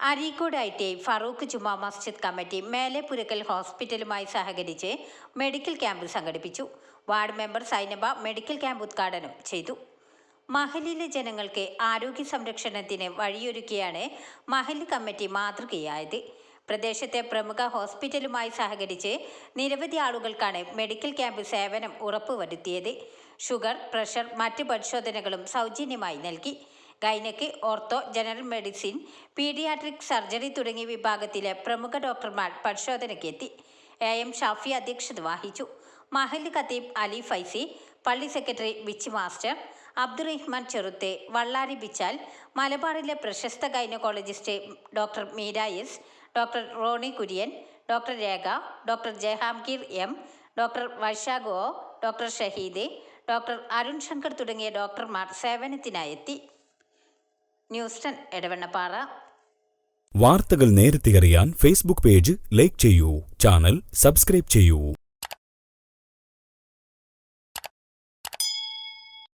Areekode I T I Farooq Juma Masjid committee Melepurakkal ഹോസ്പിറ്റലുമായി സഹകരിച്ച് medical camp സംഘടിപ്പിച്ചു. Ward member Sainaba medical camp ഉദ്ഘാടനം ചെയ്തു. മഹലിലെ ജനങ്ങൾക്ക് ആരോഗ്യ സംരക്ഷണത്തിന് വഴിയൊരുക്കിയാണ് മഹലി കമ്മിറ്റി മാതൃകയായത്. പ്രദേശത്തെ പ്രമുഖ ഹോസ്പിറ്റലുമായി സഹകരിച്ച് നിരവധി ആളുകൾക്കാണ് മെഡിക്കൽ ക്യാമ്പ് സേവനം ഉറപ്പുവരുത്തിയത്. ഷുഗർ പ്രഷർ മറ്റ് പരിശോധനകളും സൗജന്യമായി നൽകി. Gynaec ortho general medicine paediatric surgery തുടങ്ങിയ വിഭാഗത്തിലെ പ്രമുഖ ഡോക്ടർമാർ പരിശോധനയ്ക്കെത്തി. എ. എം. ഷാഫി അധ്യക്ഷത വഹിച്ചു. മഹൽ ഖത്തീബ് അലി ഫൈസി പള്ളി സെക്രട്ടറി ബിച്ച് മാസ്റ്റർ അബ്ദുറഹ്മാൻ ചെറുത്തെ വള്ളാരി ബിച്ചാൽ മലബാറിലെ പ്രശസ്ത gynaecologist doctor Meera doctor Roni Kurian doctor Rekha doctor Jahangir M doctor Vaishakh doctor Shaheed doctor Arun Shankar തുടങ്ങിയ ഡോക്ടർമാർ സേവനത്തിനായി എത്തി ന്യൂസ് ടെൻ എടവണ്ണപ്പാറ. വാർത്തകൾ നേരത്തെ അറിയാൻ ഫേസ്ബുക്ക് പേജ് ലൈക്ക് ചെയ്യൂ. ചാനൽ സബ്സ്ക്രൈബ് ചെയ്യൂ.